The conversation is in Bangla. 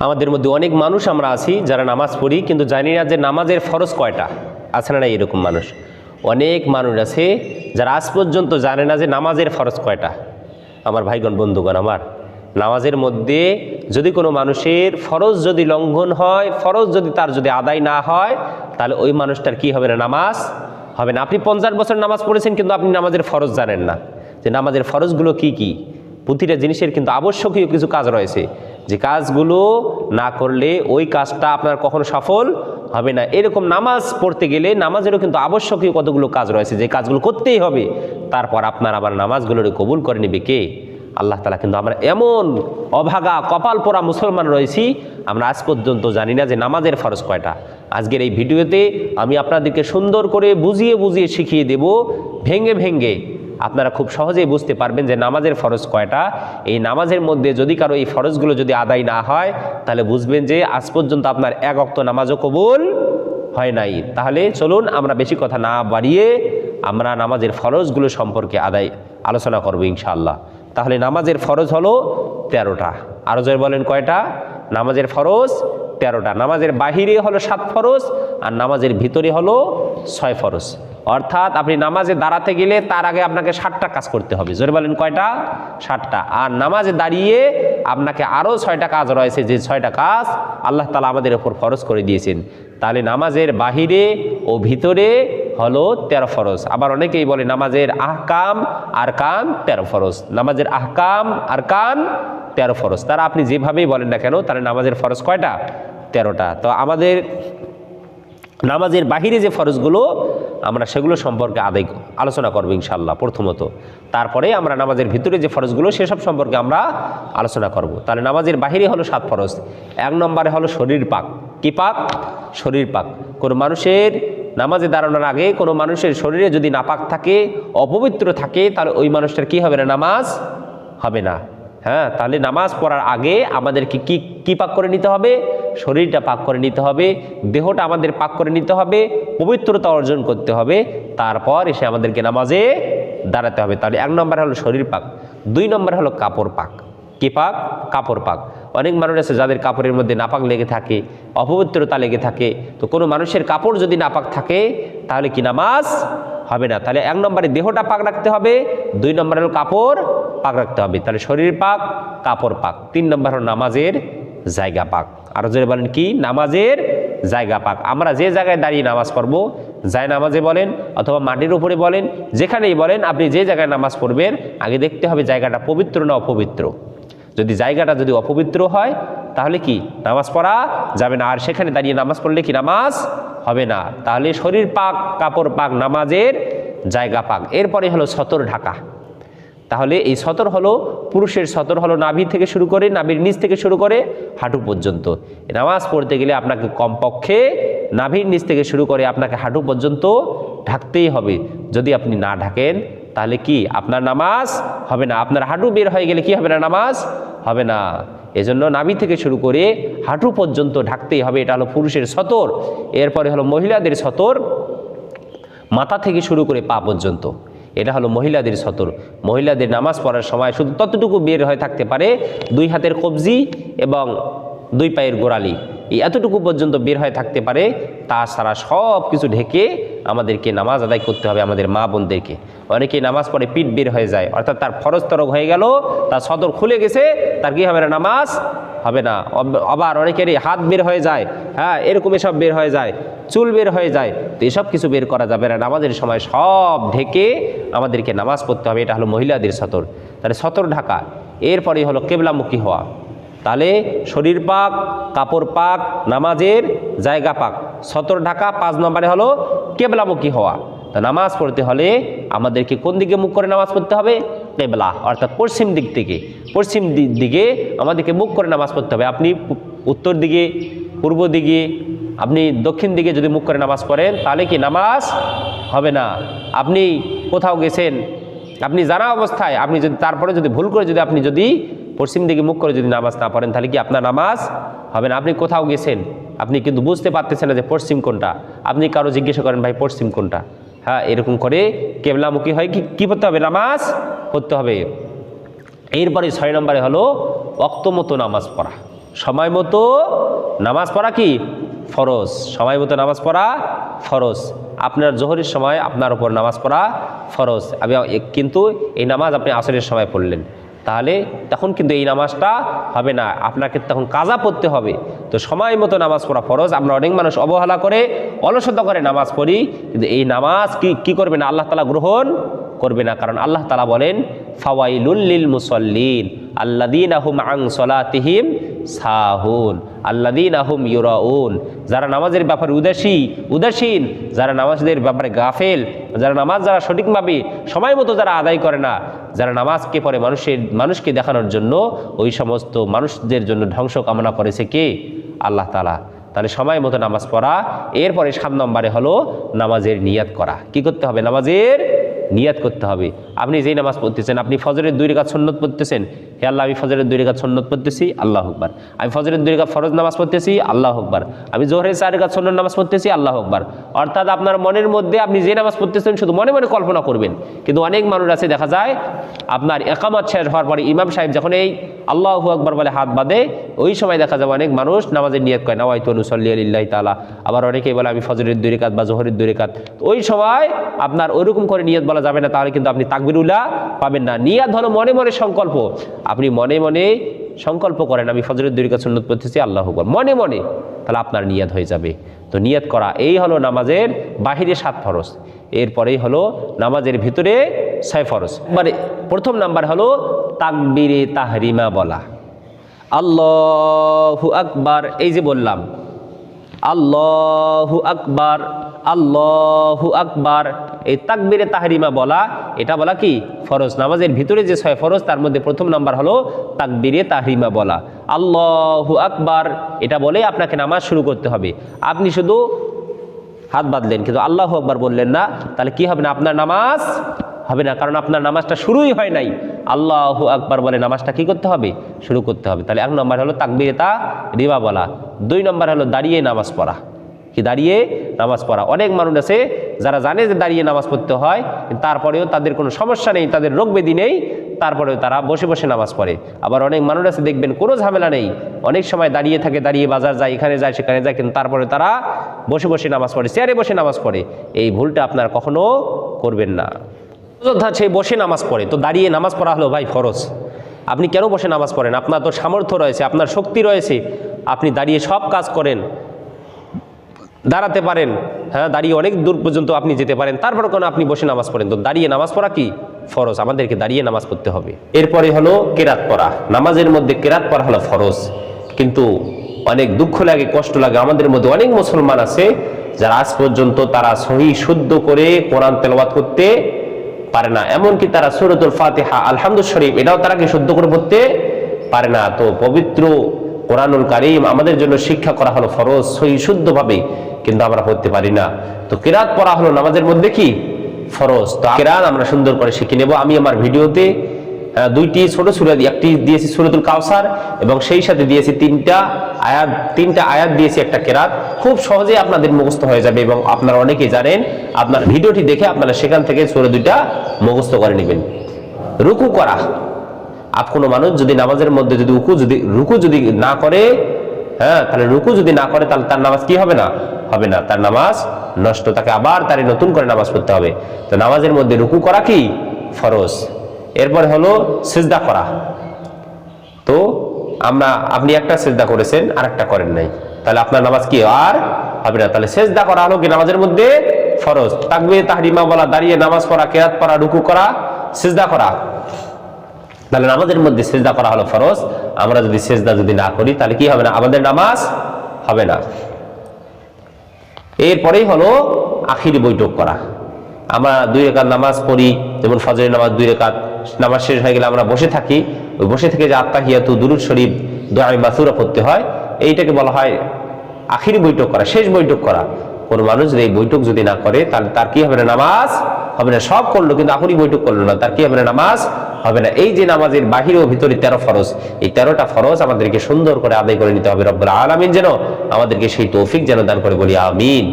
আমাদের মধ্যে অনেক মানুষ আমরা আছি যারা নামাজ পড়ি, কিন্তু জানি না যে নামাজের ফরজ কয়টা। আছে না না এরকম মানুষ? অনেক মানুষ আছে যারা আজ পর্যন্ত জানে না যে নামাজের ফরজ কয়টা। আমার ভাইগণ, বন্ধুগণ, আমার নামাজের মধ্যে যদি কোনো মানুষের ফরজ যদি লঙ্ঘন হয়, ফরজ যদি তার যদি আদায় না হয়, তাহলে ওই মানুষটার কি হবে না নামাজ? হবে না। আপনি পঞ্চাশ বছর নামাজ পড়েছেন, কিন্তু আপনি নামাজের ফরজ জানেন না। যে নামাজের ফরজগুলো কি কি? প্রতিটা জিনিসের কিন্তু আবশ্যকীয় কিছু কাজ রয়েছে। যে কাজগুলো না করলে ওই কাজটা আপনার কখনো সফল হবে না। এরকম নামাজ পড়তে গেলে নামাজেরও কিন্তু আবশ্যকীয় কতগুলো কাজ রয়েছে, যে কাজগুলো করতেই হবে, তারপর আপনার আবার নামাজগুলোরে কবুল করে নেবে কে? আল্লাহ তালা কিন্তু আমরা এমন অভাগা, কপাল পোড়া মুসলমান রয়েছি, আমরা আজ পর্যন্ত জানি না যে নামাজের ফরজ কয়টা। আজকের এই ভিডিওতে আমি আপনাদেরকে সুন্দর করে বুঝিয়ে বুঝিয়ে শিখিয়ে দেব ভেঙ্গে ভেঙ্গে আপনারা খুব সহজেই বুঝতে পারবেন যে নামাজের ফরজ কয়টা। এই নামাজের মধ্যে যদি কারও এই ফরজগুলো যদি আদায় না হয়, তাহলে বুঝবেন যে আজ পর্যন্ত আপনার এক অক্ত নামাজও কবুল হয় নাই। তাহলে চলুন আমরা বেশি কথা না বাড়িয়ে আমরা নামাজের ফরজগুলো সম্পর্কে আদায় আলোচনা করব ইনশাআল্লাহ। তাহলে নামাজের ফরজ হলো তেরোটা। আরও জয় বলেন কয়টা? নামাজের ফরজ তেরোটা। নামাজের বাহিরে হলো সাত ফরজ আর নামাজের ভিতরে হলো ছয় ফরজ। অর্থাৎ আপনি নামাজে দাঁড়াতে গেলে তার আগে আপনাকে ষাটটা কাজ করতে হবে। জোরে বলেন কয়টা? ষাটটা আর নামাজে দাঁড়িয়ে আপনাকে আরও ছয়টা কাজ রয়েছে, যে ছয়টা কাজ আল্লাহ তালা আমাদের ওপর ফরজ করে দিয়েছেন। তাহলে নামাজের বাহিরে ও ভিতরে হলো তেরো ফরজ। আবার অনেকেই বলে নামাজের আহকাম, আর কান তেরো ফরজ। নামাজের আহকাম, আর কান তেরো ফরজ। তারা আপনি যেভাবেই বলেন না কেন, তাহলে নামাজের ফরজ কয়টা? তেরোটা। তো আমাদের নামাজের বাহিরে যে ফরজগুলো আমরা সেগুলো সম্পর্কে আদায় আলোচনা করব ইনশাল্লাহ প্রথমত। তারপরে আমরা নামাজের ভিতরে যে ফরজগুলো, সেসব সম্পর্কে আমরা আলোচনা করব। তাহলে নামাজের বাহিরে হলো সাত ফরজ। এক নম্বরে হলো শরীর পাক। কি পাক? শরীর পাক। কোনো মানুষের নামাজে দাঁড়ানোর আগে কোনো মানুষের শরীরে যদি নাপাক থাকে, অপবিত্র থাকে, তাহলে ওই মানুষটার কি হবে না? নামাজ হবে না। হ্যাঁ তাহলে নামাজ পড়ার আগে আমাদেরকে কি কি পাক করে নিতে হবে? শরীরটা পাক করে নিতে হবে, দেহটা আমাদের পাক করে নিতে হবে, পবিত্রতা অর্জন করতে হবে, তারপর এসে আমাদেরকে নামাজে দাঁড়াতে হবে। তাহলে এক নম্বর হলো শরীর পাক, দুই নম্বর হলো কাপড় পাক। কি পাক? কাপড় পাক। অনেক মানুষ আছে যাদের কাপড়ের মধ্যে নাপাক লেগে থাকে, অপবিত্রতা লেগে থাকে। তো কোনো মানুষের কাপড় যদি নাপাক থাকে, তাহলে কি নামাজ হবে না? তাহলে এক নম্বরে দেহটা পাক রাখতে হবে, দুই নম্বরে হলো কাপড় পাক রাখতে হবে। তাহলে শরীর পাক, কাপড় পাক। তিন নম্বর হলো নামাজের জায়গা পাক। আরও যদি বলেন কি? নামাজের জায়গা পাক। আমরা যে জায়গায় দাঁড়িয়ে নামাজ পড়ব, যায় নামাজে বলেন অথবা মাটির উপরে বলেন, যেখানেই বলেন, আপনি যে জায়গায় নামাজ পড়বেন, আগে দেখতে হবে জায়গাটা পবিত্র না অপবিত্র। যদি জায়গাটা যদি অপবিত্র হয়, তাহলে কি? নামাজ পড়া যাবে না। আর সেখানে দাঁড়িয়ে নামাজ পড়লে কি নামাজ হবে না? তাহলে শরীর পাক, কাপড় পাক, নামাজের জায়গা পাক। এরপরে হলো সতর ঢাকা। তাহলে এই সতর হলো, পুরুষের সতর হলো নাভি থেকে শুরু করে, নাভির নিচ থেকে শুরু করে হাঁটু পর্যন্ত। নামাজ পড়তে গেলে আপনাকে কমপক্ষে নাভির নিচ থেকে শুরু করে আপনাকে হাঁটু পর্যন্ত ঢাকতেই হবে। যদি আপনি না ঢাকেন, তাহলে কি? আপনার নামাজ হবে না। আপনার হাঁটু বের হয়ে গেলে কি হবে না? নামাজ হবে না। এজন্য নাভি থেকে শুরু করে হাঁটু পর্যন্ত ঢাকতেই হবে। এটা হলো পুরুষের সতর। এরপরে হলো মহিলাদের সতর মাথা থেকে শুরু করে পা পর্যন্ত। এটা হলো মহিলাদের সতর। মহিলাদের নামাজ পড়ার সময় শুধু ততটুকু বের হয়ে থাকতে পারে দুই হাতের কবজি এবং দুই পায়ের গোড়ালি। এই এতটুকু পর্যন্ত বের হয়ে থাকতে পারে, তাছাড়া সব কিছু ঢেকে আমাদেরকে নামাজ আদায় করতে হবে আমাদের মা বোনদেরকে। অনেকে নামাজ পড়ে পিঠ বের হয়ে যায়, অর্থাৎ তার ফরজ তরক হয়ে গেল, তার সদর খুলে গেছে, তার কি হবে না, নামাজ হবে না। আবার অনেকেরই হাত বের হয়ে যায় হ্যাঁ এরকম এসব বের হয়ে যায়, চুল বের হয়ে যায়, তো এসব কিছু বের করা যাবে না। নামাজের সময় সব ঢেকে আমাদেরকে নামাজ পড়তে হবে, এটা হলো মহিলাদের সতর। তাহলে সতর ঢাকা এরপরে হলো কেবলামুখী হওয়া। তাহলে শরীর পাক, কাপড় পাক, নামাজের জায়গা পাক। সতর ঢাকা, পাঁচ নম্বরে হলো কেবলামুখী হওয়া। তো নামাজ পড়তে হলে আমাদেরকে কোন দিকে মুখ করে নামাজ পড়তে হবে? কেবলা, অর্থাৎ পশ্চিম দিক থেকে। পশ্চিম দিকে আমাদেরকে মুখ করে নামাজ পড়তে হবে। আপনি উত্তর দিকে, পূর্ব দিকে, আপনি দক্ষিণ দিকে যদি মুখ করে নামাজ পড়েন, তাহলে কি নামাজ হবে না? আপনি কোথাও গেছেন, আপনি জানা অবস্থায়, আপনি যদি তারপরে যদি ভুল করে যদি আপনি যদি পশ্চিম দিকে মুখ করে যদি নামাজ না পড়েন, তাহলে কি আপনার নামাজ হবে না? আপনি কোথাও গেছেন, আপনি কিন্তু বুঝতে পারতেছেন না যে পশ্চিম কোনটা। আপনি কারও জিজ্ঞাসা করেন, ভাই, পশ্চিম কোনটা? হ্যাঁ এরকম করে কেবলামুখী হয়। কি, কী পড়তে হবে? নামাজ পড়তে হবে। এরপরে ছয় নম্বরে হলো অক্ত মতো নামাজ পড়া। সময় মতো নামাজ পড়া কি? ফরজ। সময় মতো নামাজ পড়া ফরজ। আপনার জোহরের সময় আপনার ওপর নামাজ পড়া ফরজ। আমি কিন্তু এই নামাজ আপনি আসরের সময় পড়লেন। তাহলে তখন কিন্তু এই নামাজটা হবে না। আপনাকে তখন কাজা পড়তে হবে। তো সময় মতো নামাজ পড়া ফরজ। আমরা অনেক মানুষ অবহেলা করে, অলসতা করে নামাজ পড়ি। কিন্তু এই নামাজ কি কি করবে না? আল্লাহ তালা গ্রহণ করবে না। কারণ আল্লাহ তালা বলেন ফাওয়াইলুল্লিল মুসল্লিন। আল্লাদিন আহুম আং সলাতিহিম সাহুন। আল্লাদিন আহুম ইউরাউন। যারা নামাজের ব্যাপারে উদাসী, উদাসীন, যারা নামাজদের ব্যাপারে গাফেল, যারা নামাজ যারা সঠিকভাবে সময় মতো যারা আদায় করে না, যারা নামাজকে পরে মানুষের, মানুষকে দেখানোর জন্য ওই সমস্ত মানুষদের জন্য ধ্বংস কামনা করেছে কে? আল্লাহ তালা তাহলে সময় মতো নামাজ পড়া, এরপরে সাত নম্বরে হলো নামাজের নিয়াত করা। কি করতে হবে? নামাজের নিয়াত করতে হবে। আপনি যেই নামাজ পড়তেছেন, আপনি ফজরের দুই রেখা সন্ন্যত পড়তেছেন, হে আল্লাহ, আমি ফজরের দুই রেখা সন্ন্যত পড়তেছি, আল্লাহ আকবার। আমি ফজরের দুই রেখা ফরজ নামাজ পড়তেছি, আল্লাহ আকবার। আমি জোহরের চার রেখা সন্ন্যত নামাজ পড়তেছি, আল্লাহ আকবার। অর্থাৎ আপনার মনের মধ্যে আপনি যে নামাজ পড়তেছেন, শুধু মনে মনে কল্পনা করবেন। কিন্তু অনেক মানুষ আছে, দেখা যায়, আপনার একামত শেষ হওয়ার পরে ইমাম সাহেব যখন এই আল্লাহ আকবার বলে হাত বাঁধে, ওই সময় দেখা যাবে অনেক মানুষ নামাজের নিয়ত করে না হয়তো নুসল্লি আলিল্লাহ তালা আবার অনেকেই বলে, আমি ফজরের দুই রেখাত বা জোহরের দুই রেখাত ওই সময় আপনার ওইরকম করে নিয়ত বলা যাবে না, তাহলে কিন্তু আপনি তাকবিরুল্লাহ পাবেন না। নিয়াত হলো মনে মনে সংকল্প। আপনি মনে মনে সংকল্প করেন, আমি ফজরের দুই রেখাত সুন্নত পড়তেছি, আল্লাহ আকবার। মনে মনে, তাহলে আপনার নিয়াত হয়ে যাবে। তো নিয়াত করা, এই হলো নামাজের বাহিরে সাত ফরজ। এরপরেই হলো নামাজের ভিতরে ছয় ফরজ। মানে প্রথম নাম্বার হলো তাকবিরে তাহরিমা বলা। আল্লাহু আকবার, এই যে বললাম। আল্লাহু আকবার আল্লাহু আকবার, এই তাকবিরে তাহরিমা বলা, এটা বলা কি? ফরজ। নামাজের ভিতরে যে ছয় ফরজ, তার মধ্যে প্রথম নাম্বার হলো তাকবিরে তাহরিমা বলা। আল্লাহু আকবার, এটা বলে আপনাকে নামাজ শুরু করতে হবে। আপনি শুধু হাত বাঁধলেন। কিন্তু আল্লাহ আকবার বললেন, না, তাহলে কি হবে না? আপনার নামাজ হবে না। কারণ আপনার নামাজটা শুরুই হয় নাই। আল্লাহ আকবার বলে, নামাজটা কি করতে হবে? শুরু করতে হবে। তাহলে এক নম্বর হলো তাকবিরেতা রিবা বলা। দুই নম্বর হলো দাঁড়িয়ে নামাজ পড়া। কি দাঁড়িয়ে নামাজ পড়া? অনেক মানুষ আছে যারা জানে যে দাঁড়িয়ে নামাজ পড়তে হয় তারপরেও তাদের কোনো সমস্যা নেই, তাদের রোগ ব্যাধি নেই, তারপরেও তারা বসে বসে নামাজ পড়ে। আবার অনেক মানুষ আছে, দেখবেন কোনো ঝামেলা নেই। অনেক সময় দাঁড়িয়ে থাকে, দাঁড়িয়ে বাজার যায়, এখানে যায়, সেখানে যায়, কিন্তু তারপরে তারা বসে বসে নামাজ পড়ে, চেয়ারে বসে নামাজ পড়ে। এই ভুলটা আপনার কখনো করবেন না। সে বসে নামাজ পড়ে, তো দাঁড়িয়ে নামাজ পড়া হলো ভাই ফরজ। আপনি কেন বসে নামাজ পড়েন? আপনার তো সামর্থ্য রয়েছে, আপনার শক্তি রয়েছে। আপনি দাঁড়িয়ে সব কাজ করেন। দাঁড়াতে পারেন। হ্যাঁ দাঁড়িয়ে অনেক দূর পর্যন্ত আপনি যেতে পারেন। তারপর কোনো আপনি বসে নামাজ পড়েন। তো দাঁড়িয়ে নামাজ পড়া কি? ফরজ। আমাদেরকে দাঁড়িয়ে নামাজ পড়তে হবে। এরপরে হলো কেরাত পড়া। নামাজের মধ্যে কেরাত পড়া হলো ফরজ। কিন্তু অনেক দুঃখ লাগে, কষ্ট লাগে। আমাদের মধ্যে অনেক মুসলমান আছে, যারা আজ পর্যন্ত তারা সহি, শুদ্ধ করে কোরআন তেলাওয়াত করতে পারে না। এমনকি তারা সুরতুল ফাতিহা আলহামদুল শরীফ, এটাও তারা কি শুদ্ধ করে পড়তে পারে না। তো পবিত্র কোরআনুল কারিম আমাদের জন্য শিক্ষা করা হলো ফরজ, সহি, শুদ্ধভাবে, কিন্তু আমরা পড়তে পারি না। তো কেরাত পড়া হলো নামাজের মধ্যে কি? ফরজ। তো কেরাত আমরা সুন্দর করে শিখে নেব। আমি আমার ভিডিওতে দুইটি ছোট সুরা একটি দিয়েছি সুরতুল কাউসার এবং সেই সাথে দিয়েছি তিনটা আয়াত তিনটা আয়াত দিয়েছি একটা কেরাত। খুব সহজে আপনাদের মুখস্থ হয়ে যাবে এবং আপনারা অনেকেই জানেন, আপনার ভিডিওটি দেখে আপনারা সেখান থেকে সুরা দুইটা মুখস্থ করে নেবেন। রুকু করা। আপ কোনো মানুষ যদি নামাজের মধ্যে যদি রুকু যদি রুকু যদি না করে হ্যাঁ তাহলে রুকু যদি না করে, তাহলে তার নামাজ কি হবে না? হবে না। তার নামাজ নষ্ট। তাকে আবার তার নতুন করে নামাজ পড়তে হবে। তো নামাজের মধ্যে রুকু করা কি? ফরজ। এরপরে হলো সেজদা করা। তো আমরা, আপনি একটা সেজদা করেছেন আর একটা করেন নাই। তাহলে আপনার নামাজ কি? আর হবে না। তাহলে সেজদা করা হলো কি? নামাজের মধ্যে ফরজ। তাকবে তাহরিমা বলা, দাঁড়িয়ে নামাজ পড়া কেরাত পড়া, রুকু করা, সেজদা করা। তাহলে নামাজের মধ্যে সেজদা করা হলো ফরজ। আমরা যদি সেজদা যদি না করি, তাহলে কি হবে না? আমাদের নামাজ হবে না। এরপরেই হলো আখির বৈঠক করা। আমরা দুই রেখাত নামাজ পড়ি, যেমন ফজরের নামাজ দুই রেখাত নামাজ শেষ হয়ে গেলে আমরা বসে থাকি। ওই বসে থেকে যে আত্মাহিয়াতু দুরুদ শরীফ দোয়াই মাসুরা পড়তে হয়, এইটাকে বলা হয় আখির বৈঠক করা, শেষ বৈঠক করা। কোন মানুষ যদি এই বৈঠক যদি না করে, তাহলে তার কি হবে না নামাজ? হবে না, সব করল, কিন্তু আখরি বৈঠক করল না, তার কি হবে না নামাজ? হবে না। এই যে নামাজের বাহিরে ও ভিতরে তেরো ফরজ, এই তেরোটা ফরজ আমাদেরকে সুন্দর করে আদায় করে নিতে হবে রব্বুল আলমিন যেন আমাদেরকে সেই তৌফিক যেন দান করে বলি, আমিন।